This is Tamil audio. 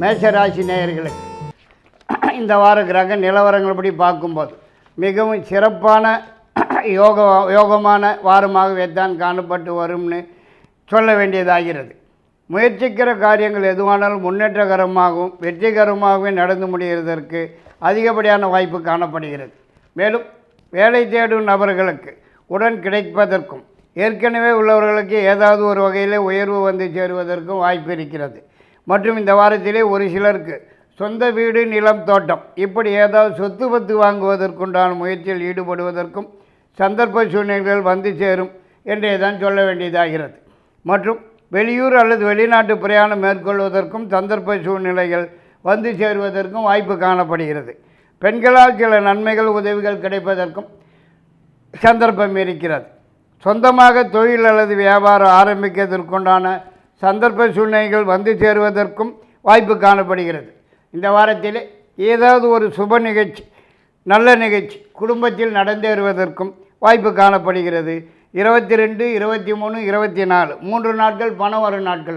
மேஷராசி நேயர்களுக்கு. இந்த வார கிரக நிலவரங்கள்படி பார்க்கும்போது மிகவும் சிறப்பான யோக யோகமான வாரமாகவே தான் காணப்பட்டு வரும்னு சொல்ல வேண்டியதாகிறது. முயற்சிக்கிற காரியங்கள் எதுவானாலும் முன்னேற்றகரமாகவும் வெற்றிகரமாகவும் நடந்து முடிகிறதற்கு அதிகப்படியான வாய்ப்பு காணப்படுகிறது. மேலும் வேலை தேடும் நபர்களுக்கு உடன் கிடைப்பதற்கும் ஏற்கனவே உள்ளவர்களுக்கு ஏதாவது ஒரு வகையில் உயர்வு வந்து சேருவதற்கும் வாய்ப்பு இருக்கிறது. மற்றும் இந்த வாரத்திலே ஒரு சிலருக்கு சொந்த வீடு நிலம் தோட்டம். இப்படி ஏதாவது சொத்து பத்து வாங்குவதற்குண்டான முயற்சியில் ஈடுபடுவதற்கும் சந்தர்ப்ப சூழ்நிலைகள் வந்து சேரும் என்றே தான் சொல்ல வேண்டியதாகிறது. மற்றும் வெளியூர் அல்லது வெளிநாட்டு பிரயாணம் மேற்கொள்வதற்கும் சந்தர்ப்ப சூழ்நிலைகள் வந்து சேருவதற்கும் வாய்ப்பு காணப்படுகிறது. பெண்களால் சில நன்மைகள் உதவிகள் கிடைப்பதற்கும் சந்தர்ப்பம் இருக்கிறது. சொந்தமாக தொழில் அல்லது வியாபாரம் ஆரம்பிக்கிறதற்குண்டான சந்தர்ப்ப சூழ்நிலைகள் வந்து சேருவதற்கும் வாய்ப்பு காணப்படுகிறது. இந்த வாரத்தில் ஏதாவது ஒரு சுப நிகழ்ச்சி நல்ல நிகழ்ச்சி குடும்பத்தில் நடந்தேறுவதற்கும் வாய்ப்பு காணப்படுகிறது. இருபத்தி ரெண்டு இருபத்தி மூணு இருபத்தி நாலு மூன்று நாட்கள் பணம் வரும் நாட்கள்.